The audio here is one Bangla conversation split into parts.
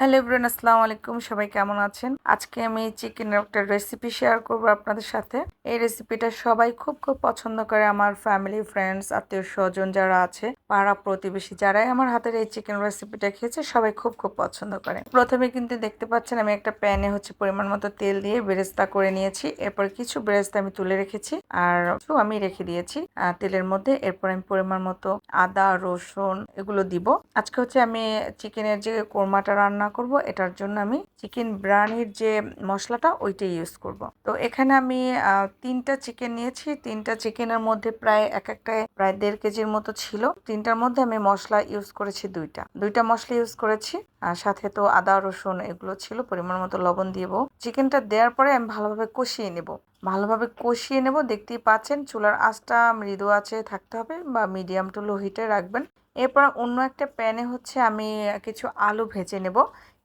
হ্যালো ব্রেন আসসালামু আলাইকুম। সবাই কেমন আছেন? আজকে আমি চিকেনের একটা রেসিপি শেয়ার করব আপনাদের সাথে। এই রেসিপিটা সবাই খুব খুব পছন্দ করে আমার ফ্যামিলি ফ্রেন্ডস আত্মীয় স্বজন যারা আছে। পাড়া প্রতিবেশী যারাই আমার হাতের এই চিকেন রেসিপিটা খেয়েছে, সবাই খুব খুব পছন্দ করে। প্রথমে কিন্তু দেখতে পাচ্ছেন আমি একটা প্যানে হচ্ছে পরিমাণ মতো তেল দিয়ে বেরেস্তা করে নিয়েছি। এরপর কিছু বেরেস্তা আমি তুলে রেখেছি আর আমি রেখে দিয়েছি। তেলের মধ্যে এরপর আমি পরিমাণ মতো আদা, রসুন এগুলো দিব। আজকে হচ্ছে আমি চিকেনের যে কোরমাটা রান্না করব, এটার জন্য আমি চিকেন বিরিয়ানির যে মশলাটা, ওইটাই ইউজ করব। তো এখানে আমি তিনটা চিকেন নিয়েছি। তিনটা চিকেনের মধ্যে প্রায় এক একটায় প্রায় দেড় কেজির মতো ছিল। তিনটার মধ্যে আমি মশলা ইউজ করেছি দুইটা। দুইটা মশলা ইউজ করেছি, আর সাথে তো আদা, রসুন এগুলো ছিল, পরিমাণ মতো লবণ দিব। চিকেনটা দেওয়ার পরে আমি ভালোভাবে কষিয়ে নেব। ভালোভাবে কষিয়ে নেব, দেখতেই পাচ্ছেন চুলার আঁচটা মৃদু আছে থাকতে হবে বা মিডিয়াম টু লো হিটে রাখবেন। এরপর অন্য একটা প্যানে হচ্ছে আমি কিছু আলু ভেজে নেব।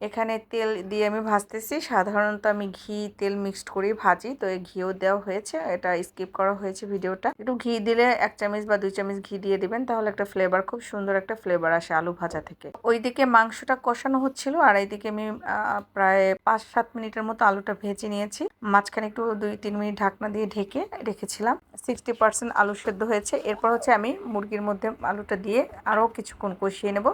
এখানে তেল দিয়ে আমি ভাজতেছি। সাধারণত আমি ঘি, তেল মিক্সড করেই ভাজি, তো এই ঘিও দেওয়া হয়েছে। এটা স্কিপ করা হয়েছে ভিডিওটা। একটু ঘি দিলে এক চামচ বা দুই চামচ ঘি দিয়ে দিবেন, তাহলে একটা ফ্লেভার খুব সুন্দর একটা ফ্লেভার আসে আলু ভাজা থেকে। ওইদিকে মাংসটা কষানো হচ্ছিল, আর এইদিকে আমি প্রায় পাঁচ সাত মিনিটের মতো আলুটা ভেজে নিয়েছি। মাঝখানে একটু দুই তিন মিনিট ঢাকনা দিয়ে ঢেকে রেখেছিলাম। সিক্সটি পার্সেন্ট আলু সেদ্ধ হয়েছে। এরপর হচ্ছে আমি মুরগির মধ্যে আলুটা দিয়ে আরও কিছুক্ষণ কষিয়ে নেব।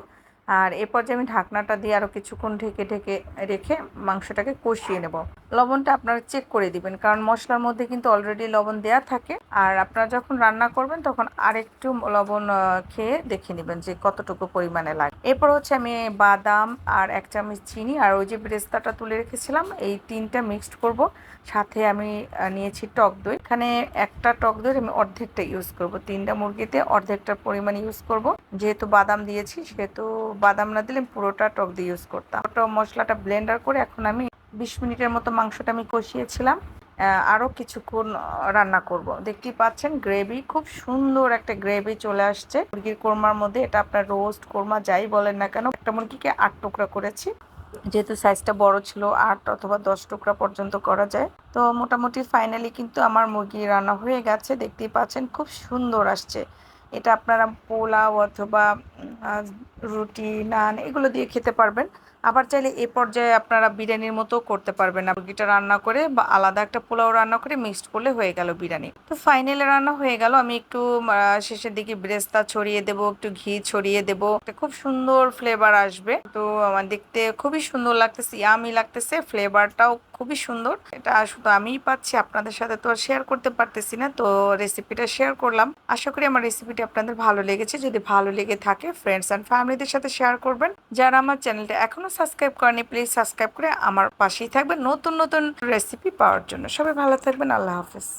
আর এরপর যে আমি ঢাকনাটা দিয়ে আরও কিছুক্ষণ ঢেকে ঢেকে রেখে মাংসটাকে কষিয়ে নেব। লবণটা আপনারা চেক করে দিবেন, কারণ মশলার মধ্যে কিন্তু অলরেডি লবণ দেওয়া থাকে। আর আপনারা যখন রান্না করবেন, তখন আরেকটু লবণ খেয়ে দেখে নেবেন যে কতটুকু পরিমাণে লাগে। এরপর হচ্ছে আমি বাদাম আর এক চামচ চিনি আর ওই যে ব্রেস্তাটা তুলে রেখেছিলাম, এই তিনটা মিক্সড করব। সাথে আমি নিয়েছি টক দই। এখানে একটা টক দই আমি অর্ধেকটা ইউজ করব। তিনটা মুরগিতে অর্ধেকটার পরিমাণ ইউজ করব। যেহেতু বাদাম দিয়েছি, সেহেতু বাদাম না দিলে পুরোটা টক দিয়ে ইউজ করতাম। ওটা মশলাটা ব্লেন্ডার করে এখন আমি বিশ মিনিটের মতো মাংসটা আমি কষিয়েছিলাম। আরও কিছুক্ষণ রান্না করব। দেখতেই পাচ্ছেন গ্রেভি খুব সুন্দর একটা গ্রেভি চলে আসছে। মুরগির কোরমার মধ্যে এটা আপনার রোস্ট কোরমা যাই বলেন না কেন, একটা মুরগিকে আট টুকরা করেছি। যেহেতু সাইজটা বড় ছিল, আট অথবা দশ টুকরা পর্যন্ত করা যায়। তো মোটামুটি ফাইনালি কিন্তু আমার মুরগি রান্না হয়ে গেছে। দেখতেই পাচ্ছেন, খুব সুন্দর আসছে। এটা আপনারা পোলাও অথবা রুটি, নান এগুলো দিয়ে খেতে পারবেন। আবার চাইলে এ পর্যায়ে আপনারা বিরিয়ানির মতো করতে পারবেন। মুরগিটা রান্না করে বা আলাদা একটা পোলাও রান্না করে মিক্সড করলে হয়ে গেল বিরিয়ানি। তো ফাইনালে রান্না হয়ে গেল। আমি একটু শেষের দিকে ব্রেস্তা ছড়িয়ে দেব, একটু ঘি ছড়িয়ে দেব। খুব সুন্দর ফ্লেভার আসবে। তো আমার দেখতে খুবই সুন্দর লাগতেছে ইয়ামি লাগতেছে ফ্লেভারটাও খুবই সুন্দর। এটা শুধু আমিই পাচ্ছি, আপনাদের সাথে তো শেয়ার করতে পারতেছি না। তো রেসিপিটা শেয়ার করলাম। আশা করি আমার রেসিপিটি আপনাদের ভালো লেগেছে, যদি ভালো লেগে থাকে ফ্রেন্ডস অ্যান্ড ফ্যামিলিদের সাথে শেয়ার করবেন। যারা আমার চ্যানেলটা এখনও সাবস্ক্রাইব করেনি প্লিজ সাবস্ক্রাইব করে আমার পাশেই থাকবেন। নতুন নতুন রেসিপি পাওয়ার জন্য। সবাই ভালো থাকবেন। আল্লাহ হাফেজ।